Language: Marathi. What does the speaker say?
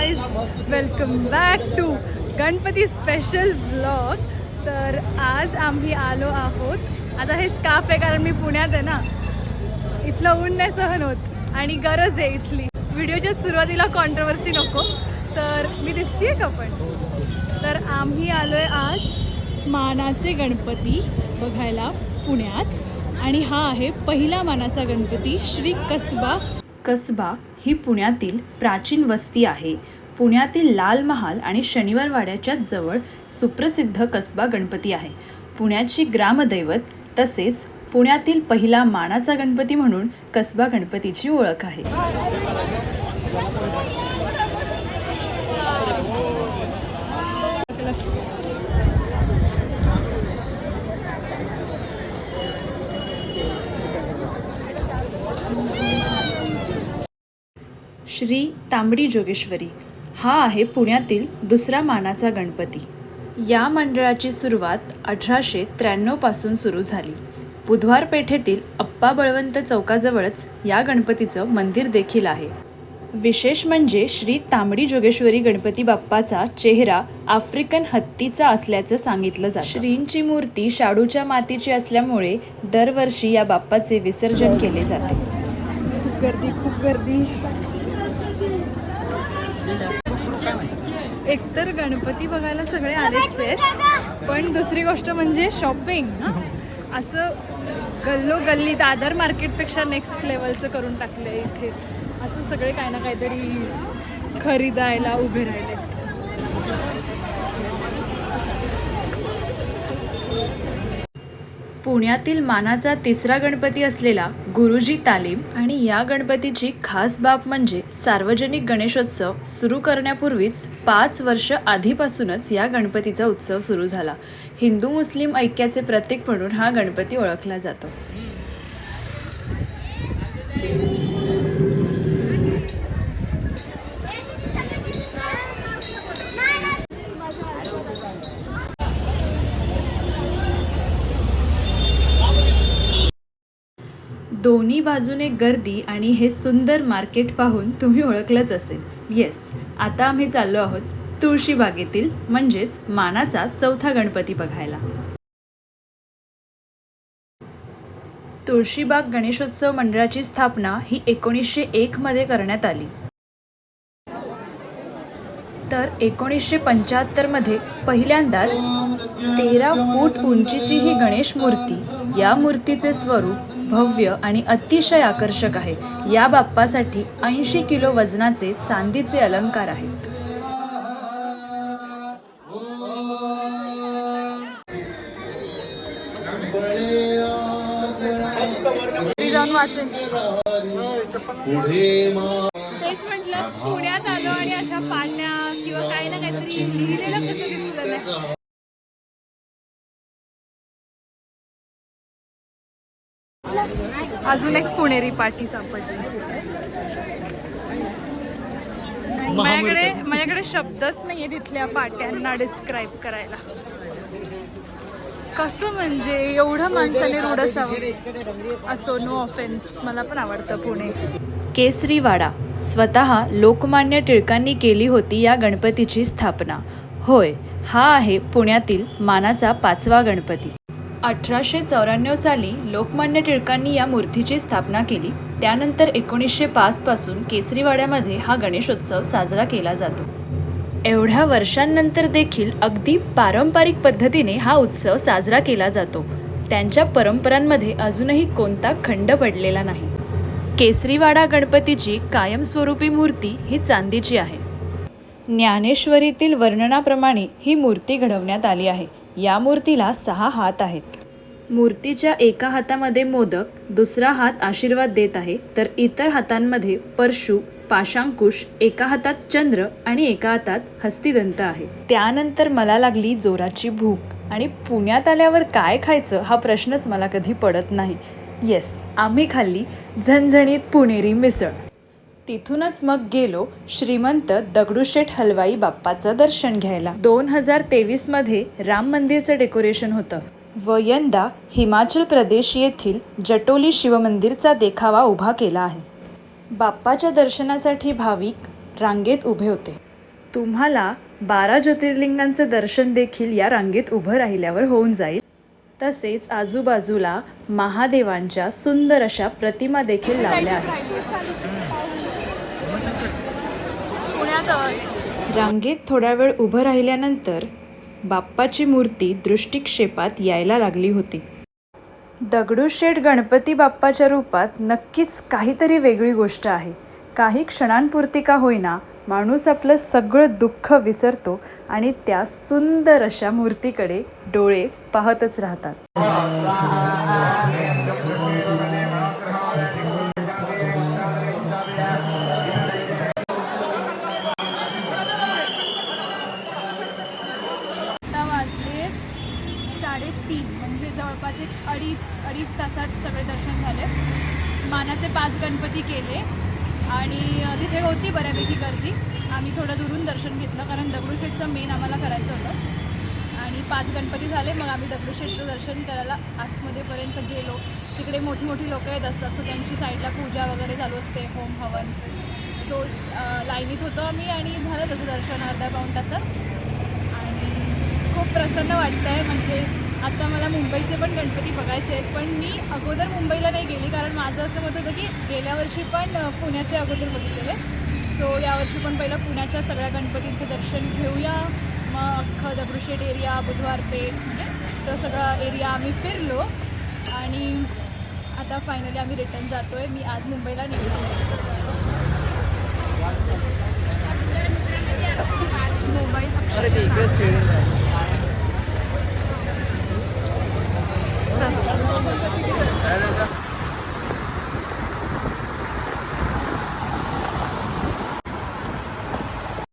Guys welcome back to Ganpati special blog तर आज आम्ही आलो आहोत. आता हे स्काफ आहे कारण मी पुण्यात आहे ना. इथलं ऊन नाही सहन होत आणि गरज आहे इथली. व्हिडिओच्या सुरुवातीला कॉन्ट्रवर्सी नको तर मी दिसतीये का पण? तर आम्ही आलो आहे आज मानाचे गणपती बघायला पुण्यात. आणि हा आहे पहिला मानाचा गणपती श्री कसबा कसबा ही पुण्यातील प्राचीन वस्ती आहे. पुण्यातील लाल महाल आणि शनिवारवाड्याच्या जवळ सुप्रसिद्ध कसबा गणपती आहे. पुण्याची ग्रामदैवत तसेच पुण्यातील पहिला मानाचा गणपती म्हणून कसबा गणपतीची ओळख आहे. श्री तांबडी जोगेश्वरी. हा आहे पुण्यातील दुसरा मानाचा गणपती. या मंडळाची सुरुवात अठराशे त्र्याण्णवपासून सुरू झाली. बुधवार पेठेतील अप्पा बळवंत चौकाजवळच या गणपतीचं मंदिर देखील आहे. विशेष म्हणजे श्री तांबडी जोगेश्वरी गणपती बाप्पाचा चेहरा आफ्रिकन हत्तीचा असल्याचं सांगितलं जातं. श्रींची मूर्ती शाडूच्या मातीची असल्यामुळे दरवर्षी या बाप्पाचे विसर्जन केले जाते. खूप गर्दी खूप गर्दी. एकतर गणपती बघायला सगळे आलेच आहेत. पण दुसरी गोष्ट म्हणजे शॉपिंग असं गल्लो गल्ली दादर मार्केटपेक्षा नेक्स्ट लेवलचं करून टाकलं इथे. असं सगळे काही ना काहीतरी खरीदायला उभे राहिले. पुण्यातील मानाचा तिसरा गणपती असलेला गुरुजी तालीम आणि या गणपतीची खास बाब म्हणजे सार्वजनिक गणेशोत्सव सुरू करण्यापूर्वीच पाच वर्ष आधीपासूनच या गणपतीचा उत्सव सुरू झाला. हिंदू मुस्लिम ऐक्याचे प्रतीक म्हणून हा गणपती ओळखला जातो. दोन्ही बाजूने गर्दी आणि हे सुंदर मार्केट पाहून तुम्ही ओळखलंच असेल. येस आता आम्ही चाललो आहोत तुळशीबागेतील म्हणजेच मानाचा चौथा गणपती बघायला. तुळशीबाग गणेशोत्सव मंडळाची स्थापना ही एकोणीसशे एकमध्ये करण्यात आली. तर एकोणीसशे पंच्याहत्तरमध्ये पहिल्यांदा तेरा फूट उंचीची ही गणेश मूर्ती या मूर्तीचे स्वरूप भव्य आणि अतिशय आकर्षक आहे. या बाप्पासाठी ऐंशी किलो वजनाचे चांदीचे अलंकार आहेत. पुण्यात आलो आणि अशा पाण्या काही ना काहीतरी लिहिलेलं कसं दिसलं नाही. अजून एक पुणेरी पाठी सापडली. माझ्याकडे माझ्याकडे शब्दच नाहीये तिथल्या पाट्यांना डिस्क्राईब करायला. कसं म्हणजे एवढं माणसाने रूढ असावं असो नो ऑफेन्स मला पण आवडतं पुणे. केसरीवाडा. स्वतः लोकमान्य टिळकांनी केली होती या गणपतीची स्थापना. होय हा आहे पुण्यातील मानाचा पाचवा गणपती. अठराशे चौऱ्याण्णव साली लोकमान्य टिळकांनी या मूर्तीची स्थापना केली. त्यानंतर एकोणीसशे पाचपासून केसरीवाड्यामध्ये हा गणेशोत्सव साजरा केला जातो. एवढ्या वर्षांनंतर देखील अगदी पारंपरिक पद्धतीने हा उत्सव साजरा केला जातो. त्यांच्या परंपरांमध्ये अजूनही कोणता खंड पडलेला नाही. केसरीवाडा गणपतीची कायमस्वरूपी मूर्ती ही चांदीची आहे. ज्ञानेश्वरीतील वर्णनाप्रमाणे ही मूर्ती घडवण्यात आली आहे. या मूर्तीला सहा हात आहेत. मूर्तीच्या एका हातामध्ये मोदक दुसरा हात आशीर्वाद देत आहे तर इतर हातांमध्ये परशु पाशांकुश एका हातात चंद्र आणि एका हातात हस्तिदंत आहे. त्यानंतर मला लागली जोराची भूक. आणि पुण्यात आल्यावर काय खायचं हा प्रश्नच मला कधी पडत नाही. येस आम्ही खाल्ली झणझणीत पुणेरी मिसळ. तिथूनच मग गेलो श्रीमंत दगडूशेठ हलवाई बाप्पाचं दर्शन घ्यायला. दोन हजार तेवीसमध्ये राम मंदिरचं डेकोरेशन होतं. व यंदा हिमाचल प्रदेश येथील जटोली शिवमंदिरचा देखावा उभा केला आहे. बाप्पाच्या दर्शनासाठी भाविक रांगेत उभे होते. तुम्हाला बारा ज्योतिर्लिंगांचं दर्शन देखील या रांगेत उभं राहिल्यावर होऊन जाईल. तसेच आजूबाजूला महादेवांच्या सुंदर अशा प्रतिमा देखील लावल्या आहेत. रांगेत थोडा वेळ उभं राहिल्यानंतर बाप्पाची मूर्ती दृष्टिक्षेपात यायला लागली होती. दगडूशेठ गणपती बाप्पाच्या रूपात नक्कीच काहीतरी वेगळी गोष्ट आहे. काही क्षणांपुरती का होईना माणूस आपलं सगळं दुःख विसरतो आणि त्या सुंदर अशा मूर्तीकडे डोळे पाहतच राहतात. आता वाजले साडेतीन म्हणजे जवळपास एक अडीच अडीच तासात सगळे दर्शन झाले. मानाचे पाच गणपती केले. आणि तिथे होती बऱ्यापैकी गर्दी. आम्ही थोडं दुरून दर्शन घेतलं कारण दगडूशेठचं मेन आम्हाला करायचं होतं. आणि पाच गणपती झाले मग आम्ही दगडूशेठचं दर्शन करायला आतमध्येपर्यंत गेलो. तिकडे मोठी मोठी लोकं येत असतात सो त्यांची साईडला पूजा वगैरे चालू असते होम हवन. सो लाईनीत होतो आम्ही आणि झालं तसं दर्शन अर्धा पाऊण तासात. आणि खूप प्रसन्न वाटतं आहे म्हणजे आता मला मुंबईचे पण गणपती बघायचे आहेत पण मी अगोदर मुंबईला नाही गेली कारण माझं असं मत होतं की गेल्या वर्षी पण पुण्याचे अगोदर बघितलेले. सो यावर्षी पण पहिलं पुण्याच्या सगळ्या गणपतींचं दर्शन घेऊया. मग अख्खं दगडूशेठ एरिया बुधवार पेठ म्हणजे तो सगळा एरिया आम्ही फिरलो. आणि आता फायनली आम्ही रिटर्न जातो आहे मी आज मुंबईला निघालो मुंबईत